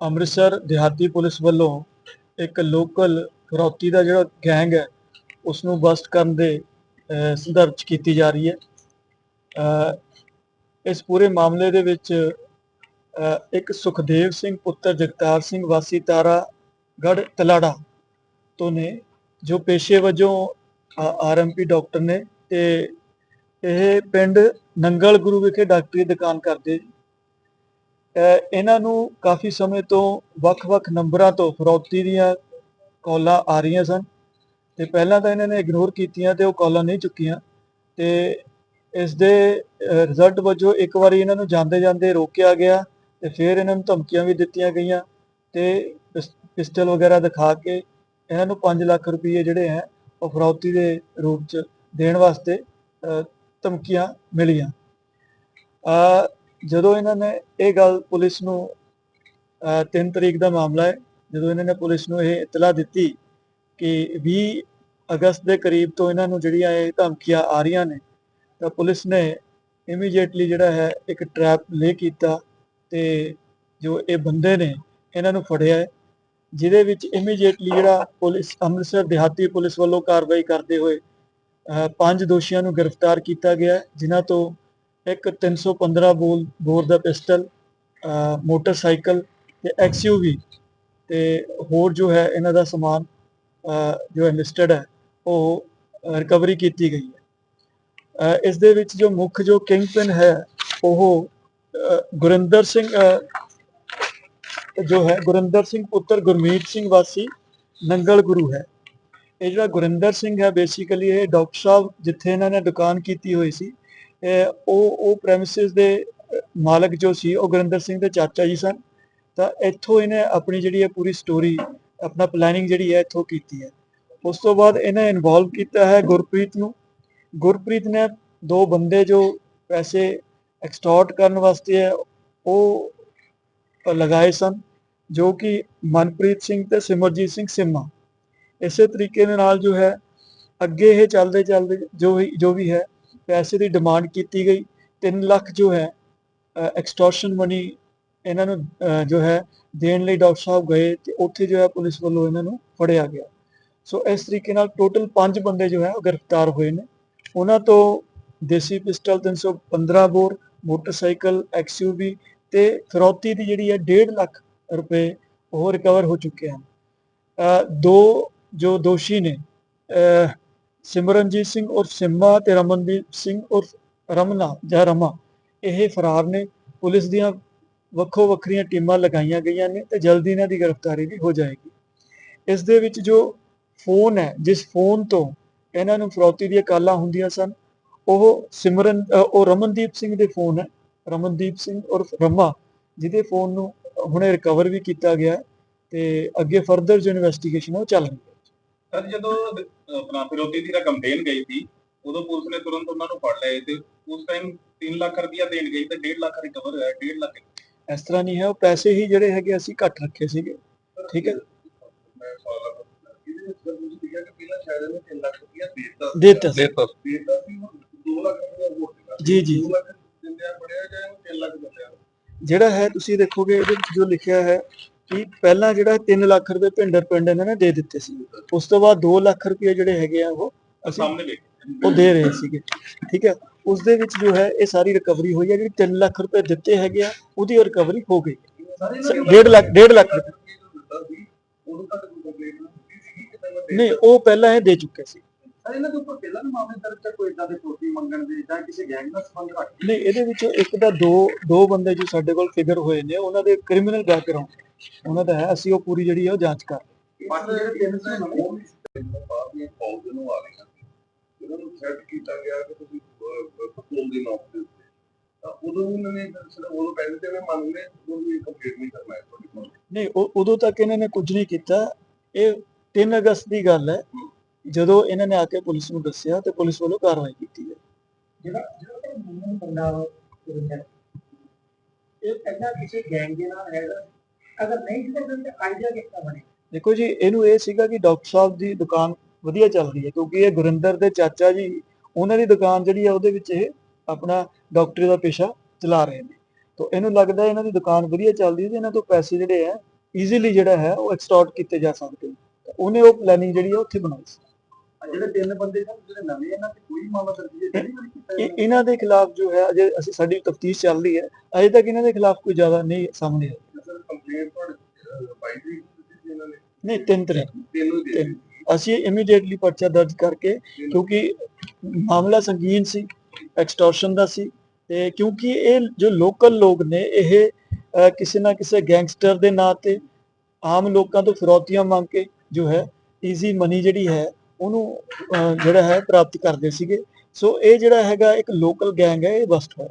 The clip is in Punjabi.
ਅੰਮ੍ਰਿਤਸਰ ਦਿਹਾਤੀ ਪੁਲਿਸ ਵੱਲੋਂ ਇੱਕ ਲੋਕਲ ਫਰੌਤੀ ਦਾ ਜਿਹੜਾ ਗੈਂਗ ਹੈ ਉਸ ਨੂੰ ਬਸਟ ਕਰਨ ਦੇ ਅਹ, ਸੰਦਰਭ ਕੀਤੀ ਜਾ ਰਹੀ ਹੈ। ਇਸ ਪੂਰੇ ਮਾਮਲੇ ਦੇ ਵਿੱਚ ਇੱਕ ਸੁਖਦੇਵ ਸਿੰਘ ਪੁੱਤਰ ਜਗਤਾਰ ਸਿੰਘ ਵਾਸੀ ਤਾਰਾ ਗੜ ਤਲਾੜਾ ਤੋਂ ਨੇ ਜੋ ਪੇਸ਼ੇ ਵਜੋਂ ਆਰਐਮਪੀ ਡਾਕਟਰ ਨੇ ਤੇ ਇਹ ਪਿੰਡ ਨੰਗਲ ਗੁਰੂ ਵਿਖੇ ਡਾਕਟਰੀ ਦੁਕਾਨ ਕਰਦੇ ਇਹਨਾਂ ਨੂੰ ਕਾਫੀ ਸਮੇਂ ਤੋਂ ਵੱਖ-ਵੱਖ ਨੰਬਰਾਂ ਤੋਂ ਫਰੌਤੀ ਦੀਆਂ ਕਾਲਾਂ ਆ ਰਹੀਆਂ ਸਨ। ਤੇ ਪਹਿਲਾਂ ਤਾਂ ਇਹਨਾਂ ਨੇ ਇਗਨੋਰ ਕੀਤੀਆਂ ਤੇ ਉਹ ਕਾਲਾਂ ਨਹੀਂ ਚੁੱਕੀਆਂ ਤੇ ਇਸ ਦੇ ਰਿਜ਼ਲਟ ਵਜੋਂ ਇੱਕ ਵਾਰੀ ਇਹਨਾਂ ਨੂੰ ਜਾਂਦੇ ਜਾਂਦੇ ਰੋਕਿਆ ਗਿਆ ਤੇ ਫਿਰ ਇਹਨਾਂ ਨੂੰ ਧਮਕੀਆਂ ਵੀ ਦਿੱਤੀਆਂ ਗਈਆਂ ਤੇ ਪਿਸ- ਪਿਸਟਲ ਵਗੈਰਾ ਦਿਖਾ ਕੇ ਇਹਨਾਂ ਨੂੰ 5 ਲੱਖ ਰੁਪਏ ਜਿਹੜੇ ਹੈ ਉਹ ਫਰੌਤੀ ਦੇ ਰੂਪ ਚ ਦੇਣ ਵਾਸਤੇ ਧਮਕੀਆਂ ਮਿਲੀਆਂ। ਅਹ, ਜਦੋਂ ਇਹਨਾਂ ਨੇ ਇਹ ਗੱਲ ਪੁਲਿਸ ਨੂੰ 3 ਤਰੀਕ ਦਾ ਮਾਮਲਾ ਹੈ ਜਦੋਂ ਇਹਨਾਂ ਨੇ ਪੁਲਿਸ ਨੂੰ ਇਹ ਇਤਲਾਹ ਦਿੱਤੀ ਕਿ 20 ਅਗਸਤ ਦੇ ਕਰੀਬ ਤੋਂ ਇਹਨਾਂ ਨੂੰ ਜਿਹੜੀਆਂ ਇਹ ਧਮਕੀਆਂ ਆ ਰਹੀਆਂ ਨੇ ਤਾਂ ਪੁਲਿਸ ਨੇ ਇਮੀਡੀਏਟਲੀ ਜਿਹੜਾ ਹੈ ਇੱਕ ਟਰੈਪ ਲੇ ਕੀਤਾ ਤੇ ਜੋ ਇਹ ਬੰਦੇ ਨੇ ਇਹਨਾਂ ਨੂੰ ਫੜਿਆ ਹੈ ਜਿਹਦੇ ਵਿੱਚ ਇਮੀਡੀਏਟਲੀ ਜਿਹੜਾ ਪੁਲਿਸ ਅੰਮ੍ਰਿਤਸਰ ਦਿਹਾਤੀ ਪੁਲਿਸ ਵੱਲੋਂ ਕਾਰਵਾਈ ਕਰਦੇ ਹੋਏ ਪੰਜ ਦੋਸ਼ੀਆਂ ਨੂੰ ਗ੍ਰਿਫਤਾਰ ਕੀਤਾ ਗਿਆ ਜਿਨ੍ਹਾਂ ਤੋਂ ਇੱਕ 315 ਬੋਲ ਬੋਰ ਦਾ ਪਿਸਟਲ ਅਹ, ਮੋਟਰਸਾਈਕਲ ਤੇ ਐਕਸਯੂਵੀ ਤੇ ਹੋਰ ਜੋ ਹੈ ਇਹਨਾਂ ਦਾ ਸਮਾਨ ਜੋ ਹੈ ਹੈ ਉਹ ਰਿਕਵਰੀ ਕੀਤੀ ਗਈ ਹੈ। ਅਹ, ਇਸ ਦੇ ਵਿੱਚ ਜੋ ਮੁੱਖ ਜੋ ਕਿੰਗ ਕਿੰਗਪਿਨ ਹੈ ਉਹ ਗੁਰਿੰਦਰ ਸਿੰਘ ਜੋ ਹੈ ਗੁਰਿੰਦਰ ਸਿੰਘ ਪੁੱਤਰ ਗੁਰਮੀਤ ਸਿੰਘ ਵਾਸੀ ਨੰਗਲ ਗੁਰੂ ਹੈ। ਇਹ ਜਿਹੜਾ ਗੁਰਿੰਦਰ ਸਿੰਘ ਹੈ ਬੇਸਿਕਲੀ ਇਹ ਡਾਕਟਰ ਸਾਹਿਬ ਜਿੱਥੇ ਇਹਨਾਂ ਨੇ ਦੁਕਾਨ ਕੀਤੀ ਹੋਈ ਸੀ ਉਹ ਉਹ ਪ੍ਰੈਮਿਸਿਸ ਦੇ ਮਾਲਕ ਜੋ ਸੀ ਉਹ ਗੁਰਿੰਦਰ ਸਿੰਘ ਦੇ ਚਾਚਾ ਜੀ ਸਨ। ਤਾਂ ਇੱਥੋਂ ਇਹਨੇ ਆਪਣੀ ਜਿਹੜੀ ਹੈ ਪੂਰੀ ਸਟੋਰੀ ਆਪਣਾ ਪਲੈਨਿੰਗ ਜਿਹੜੀ ਹੈ ਇੱਥੋਂ ਕੀਤੀ ਹੈ। ਉਸ ਤੋਂ ਬਾਅਦ ਇਹਨੇ ਇਨਵੋਲਵ ਕੀਤਾ ਹੈ ਗੁਰਪ੍ਰੀਤ ਨੂੰ। ਗੁਰਪ੍ਰੀਤ ਨੇ ਦੋ ਬੰਦੇ ਜੋ ਪੈਸੇ ਐਕਸਟੋਰਟ ਕਰਨ ਵਾਸਤੇ ਹੈ, ਉਹ ਲਗਾਏ ਸਨ, ਜੋ ਕਿ ਮਨਪ੍ਰੀਤ ਸਿੰਘ ਤੇ ਸਿਮਰਜੀਤ ਸਿੰਘ ਸਿਮਾ। ਇਸੇ ਤਰੀਕੇ ਦੇ ਨਾਲ ਜੋ ਹੈ, ਅੱਗੇ ਇਹ ਚੱਲਦੇ ਚੱਲਦੇ ਜੋ ਵੀ ਜੋ ਵੀ ਹੈ, ਪੈਸੇ ਦੀ ਡਿਮਾਂਡ ਕੀਤੀ ਗਈ। 3 ਲੱਖ ਜੋ ਹੈ ਐਕਸਟੋਰਸ਼ਨ ਮਨੀ ਇਹਨਾਂ ਨੂੰ ਜੋ ਹੈ, ਦੇਣ ਲਈ ਡਾਕਟਰ ਸਾਹਿਬ ਗਏ ਤੇ ਉੱਥੇ ਜੋ ਹੈ ਪੁਲਿਸ ਵੱਲੋਂ ਇਹਨਾਂ ਨੂੰ ਫੜਿਆ ਗਿਆ। ਸੋ ਇਸ ਤਰੀਕੇ ਨਾਲ ਟੋਟਲ 5 ਬੰਦੇ ਜੋ ਹੈ ਉਹ ਗ੍ਰਿਫਤਾਰ ਹੋਏ ਨੇ। ਉਹਨਾਂ ਤੋਂ ਦੇਸੀ ਪਿਸਟਲ 315 ਬੋਰ, ਮੋਟਰਸਾਈਕਲ ਐਕਸਯੂਵੀ ਤੇ ਫਰੋਤੀ ਦੀ ਜਿਹੜੀ ਹੈ 1.5 ਲੱਖ ਰੁਪਏ ਉਹ ਰਿਕਵਰ ਹੋ ਚੁੱਕੇ ਹਨ। ਦੋ ਜੋ ਦੋਸ਼ੀ ਨੇ ਸਿਮਰਨਜੀਤ ਸਿੰਘ ਉਰਫ ਸਿੰਮਾ ਤੇ ਰਮਨਦੀਪ ਸਿੰਘ ਉਰਫ ਰਮਨਾ, ਜਾਂ ਰਮਾ, ਇਹ ਫਰਾਰ ਨੇ। ਪੁਲਿਸ ਦੀਆਂ ਵੱਖੋ ਵੱਖਰੀਆਂ ਟੀਮਾਂ ਲਗਾਈਆਂ ਗਈਆਂ ਨੇ ਤੇ ਜਲਦੀ ਇਹਨਾਂ ਦੀ ਗ੍ਰਿਫਤਾਰੀ ਵੀ ਹੋ ਜਾਏਗੀ। ਇਸ ਦੇ ਵਿੱਚ ਜੋ ਫੋਨ ਹੈ, ਜਿਸ ਫੋਨ ਤੋਂ ਇਹਨਾਂ ਨੂੰ ਫਰੋਤੀ ਦੀਆਂ ਕਾਲਾਂ ਹੁੰਦੀਆਂ ਸਨ, ਉਹ ਸਿਮਰਨ ਉਹ ਰਮਨਦੀਪ ਸਿੰਘ ਦੇ ਫੋਨ ਹੈ। ਰਮਨਦੀਪ ਸਿੰਘ ਔਰ ਰਮਾ, ਜਿਹਦੇ ਫੋਨ ਨੂੰ ਹੁਣੇ ਰਿਕਵਰ ਵੀ ਕੀਤਾ ਗਿਆ ਹੈ ਤੇ ਅੱਗੇ ਫਰਦਰ ਜੋ ਇਨਵੈਸਟੀਗੇਸ਼ਨ ਉਹ ਚੱਲ ਰਹੀ ਹੈ। ਸਰ, ਜਦੋਂ ਆਪਣਾ ਫਿਰੋਤੀ ਦੀ ਰਕਮ ਦੇਣ ਗਈ ਸੀ, ਉਦੋਂ ਪੁਲਿਸ ਨੇ ਤੁਰੰਤ ਉਹਨਾਂ ਨੂੰ ਫੜ ਲਿਆ ਤੇ ਉਸ ਟਾਈਮ 3 ਲੱਖ ਰੁਪਇਆ ਦੇਣ ਗਈ ਤੇ 1.5 ਲੱਖ ਰਿਕਵਰ ਹੋਇਆ 1.5 ਲੱਖ ਇਸ ਤਰ੍ਹਾਂ ਨਹੀਂ ਹੈ ਉਹ ਪੈਸੇ ਹੀ ਜਿਹੜੇ ਹੈਗੇ ਅਸੀਂ ਘੱਟ ਰੱਖੇ ਸੀਗੇ। ਠੀਕ ਹੈ। ਮੈਂ ਸਵਾਲ ਆ ਇਹਦੇ ਵਿੱਚ ਸਰ ਤੁਸੀਂ ਕਿਹਾ ਕਿ ਪਹਿਲਾਂ ਸ਼ਾਇਦ ਇਹਨੇ 3 ਲੱਖ ਰੁਪਇਆ ਦੇਤਾ। ਦੇਤਾ ਸੀ। ਦੇਤਾ ਦੇਤਾ ਸੀ 2 ਲੱਖ ਰੁਪਇਆ ਹੋਰ ਦੇਣਾ ਜੀ ਜੀ। 2 ਲੱਖ ਦਿੰਦਿਆਂ ਪੜਿਆ ਜਾਂ 3 ਲੱਖ ਦਿੰਦਿਆਂ ਜਿਹੜਾ ਹੈ ਤੁਸੀਂ ਦੇਖੋਗੇ ਇਹਦੇ ਵਿੱਚ ਜੋ ਲਿਖਿਆ ਹੈ ਕਿ ਪਹਿਲਾਂ ਜਿਹੜਾ 3 ਲੱਖ ਰੁਪਏ ਪਿੰਡਰ ਪਿੰਡ ਇਹਨਾਂ ਨੇ ਦੇ ਦਿੱਤੇ ਸੀ। ਉਸ ਤੋਂ ਬਾਅਦ 2 ਲੱਖ ਰੁਪਏ ਜਿਹੜੇ ਹੈਗੇ ਆ ਉਹ ਅਸੀਂ ਉਹ ਦੇ ਰਹੇ ਸੀਗੇ। ਠੀਕ ਹੈ। ਉਸ ਦੇ ਵਿੱਚ ਜੋ ਹੈ ਇਹ ਸਾਰੀ ਰਿਕਵਰੀ ਹੋਈ ਹੈ ਜਿਹੜੀ 3 ਲੱਖ ਰੁਪਏ ਦਿੱਤੇ ਹੈਗੇ ਆ ਉਹਦੀ ਰਿਕਵਰੀ ਹੋ ਗਈ। 1.5 ਲੱਖ 1.5 ਲੱਖ ਨਹੀਂ ਉਹ ਪਹਿਲਾਂ ਇਹ ਦੇ ਚੁੱਕੇ ਸੀ। ਇਹਨਾਂ ਦੇ ਉੱਪਰ ਪਹਿਲਾਂ ਵੀ ਮਾਮਲੇ ਦਰਜ ਹੈ? ਕੋਈ ਇਦਾਂ ਦੇ ਫਰੋਤੀ ਮੰਗਣ ਦੇ ਜਾਂ ਕਿਸੇ ਗੈਂਗ ਨਾਲ ਸੰਬੰਧ ਰੱਖਦੇ ਨਹੀਂ ਇਹਦੇ ਵਿੱਚੋਂ ਇੱਕ ਦਾ ਦੋ ਦੋ ਬੰਦੇ ਜੋ ਸਾਡੇ ਕੋਲ ਫਿਗਰ ਹੋਏ ਨੇ ਉਹਨਾਂ ਦੇ ਕ੍ਰਿਮੀਨਲ ਬੈਕਗ੍ਰਾਉਂਡ ਉਹਨਾਂ ਦਾ ਹੈ ਅਸੀਂ ਉਹ ਪੂਰੀ ਜਿਹੜੀ ਹੈ ਉਹ ਜਾਂਚ ਕਰ ਰਹੇ। ਬਾਕੀ ਜਿਹੜੇ ਤਿੰਨ ਉਹ ਫੌਜ ਨੂੰ ਆ ਸੀ ਉਹਨਾਂ ਨੂੰ ਥ੍ਰੈਟ ਕੀਤਾ ਗਿਆ ਕਿ ਤੁਸੀਂ ਪਟਰੋਲ ਦੀ ਨੌਕ ਦੇ ਉੱਤੇ। ਤਾਂ ਉਦੋਂ ਵੀ ਉਹਨਾਂ ਨੇ ਸਿਰਫ ਉਦੋਂ ਪਹਿਲੇ ਤੇ ਮੰਨ ਲਏ ਉਦੋਂ ਵੀ ਕੰਪਲੀਟ ਨਹੀਂ ਕਰਨਾ ਹੈ ਤੁਹਾਡੇ ਕੋਲ ਨਹੀਂ ਉਹ- ਉਦੋਂ ਤੱਕ ਇਹਨਾਂ ਨੇ ਕੁਝ ਨਹੀਂ ਕੀਤਾ। ਇਹ 3 ਅਗਸਤ ਦੀ ਗੱਲ ਹੈ। ਜਦੋਂ ਇਹਨਾਂ ਨੇ ਆ ਕੇ ਪੁਲਿਸ ਨੂੰ ਦੱਸਿਆ ਤੇ ਪੁਲਿਸ ਵੱਲੋਂ ਕਾਰਵਾਈ ਕੀਤੀ ਹੈ। ਜਿਹੜਾ ਜਿਹੜਾ ਤਾਂ ਮੂੰਹ ਬੰਦਾ ਇਹ ਪਹਿਲਾਂ ਕਿਸੇ ਗੈਂਗ ਦੇ ਨਾਲ ਹੈਗਾ। ਅਗਰ ਨਹੀਂ ਸੀ ਤਾਂ ਫਿਰ ਆਈਡੀਆ ਕਿਸ ਤਰ੍ਹਾਂ ਬਣੇ ਦੇਖੋ ਜੀ ਇਹਨੂੰ ਇਹ ਸੀਗਾ ਕਿ ਡਾਕਟਰ ਸਾਹਿਬ ਦੀ ਦੁਕਾਨ ਵਧੀਆ ਚੱਲ ਰਹੀ ਹੈ ਕਿਉਂਕਿ ਇਹ ਗੁਰਿੰਦਰ ਦੇ ਚਾਚਾ ਜੀ ਉਹਨਾਂ ਦੀ ਦੁਕਾਨ ਜਿਹੜੀ ਆ ਉਹਦੇ ਵਿੱਚ ਇਹ ਆਪਣਾ ਡਾਕਟਰੀ ਦਾ ਪੇਸ਼ਾ ਚਲਾ ਰਹੇ ਨੇ। ਤਾਂ ਇਹਨੂੰ ਲੱਗਦਾ ਇਹਨਾਂ ਦੀ ਦੁਕਾਨ ਵਧੀਆ ਚੱਲਦੀ ਹੈ ਤੇ ਇਹਨਾਂ ਤੋਂ ਪੈਸੇ ਜਿਹੜੇ ਆ ਈਜ਼ੀਲੀ ਜਿਹੜਾ ਹੈ ਉਹ ਐਕਸਟੋਰਟ ਕੀਤੇ ਜਾ ਸਕਦੇ ਉਹਨੇ ਉਹ ਪਲੈਨਿੰਗ ਜਿਹੜੀ ਆ ਉੱਥੇ ਬਣਾਈ ਸੀ। ਜਿਹੜੇ ਤਿੰਨ ਬੰਦੇ ਸਨ ਜਿਹੜੇ ਨਵੇਂ ਇਹਨਾਂ ਤੇ ਕੋਈ ਮਾਮਲਾ ਦਰਜ ਨਹੀਂ ਇਹਨਾਂ ਦੇ ਖਿਲਾਫ ਜੋ ਹੈ ਅਜੇ ਅਸੀਂ ਸਾਡੀ ਤਫਤੀਸ਼ ਚੱਲ ਰਹੀ ਹੈ ਅਜੇ ਤੱਕ ਇਹਨਾਂ ਦੇ ਖਿਲਾਫ ਕੋਈ ਜ਼ਿਆਦਾ ਨਹੀਂ ਸਾਹਮਣੇ ਆਇਆ। ਕੰਪਲੇਂਟ ਦੀ ਇਹਨਾਂ ਨੇ? ਨਹੀਂ ਤਿੰਨ ਤੈਨੂੰ ਤਿੰਨ। ਅਸੀਂ ਇਮੀਡੀਏਟਲੀ ਪਰਚਾ ਦਰਜ ਕਰਕੇ, ਕਿਉਂਕਿ ਮਾਮਲਾ ਸੰਗੀਨ ਸੀ ਐਕਸਟੋਰਸ਼ਨ ਦਾ ਸੀ, ਤੇ ਕਿਉਂਕਿ ਇਹ ਜੋ ਲੋਕਲ ਲੋਕ ਨੇ, ਇਹ ਕਿਸੇ ਨਾ ਕਿਸੇ ਗੈਂਗਸਟਰ ਦੇ ਨਾਂ ਤੇ ਆਮ ਲੋਕਾਂ ਤੋਂ ਫਿਰੌਤੀਆਂ ਮੰਗ ਕੇ ਜੋ ਹੈ ਈਜ਼ੀ ਮਨੀ ਜਿਹੜੀ ਹੈ, ਉਹਨੂੰ ਜਿਹੜਾ ਹੈ, ਪ੍ਰਾਪਤ ਕਰਦੇ ਸੀਗੇ। ਸੋ ਇਹ ਜਿਹੜਾ ਹੈਗਾ ਇੱਕ ਲੋਕਲ ਗੈਂਗ ਹੈ, ਇਹ ਬਸਟ ਹੋਇਆ।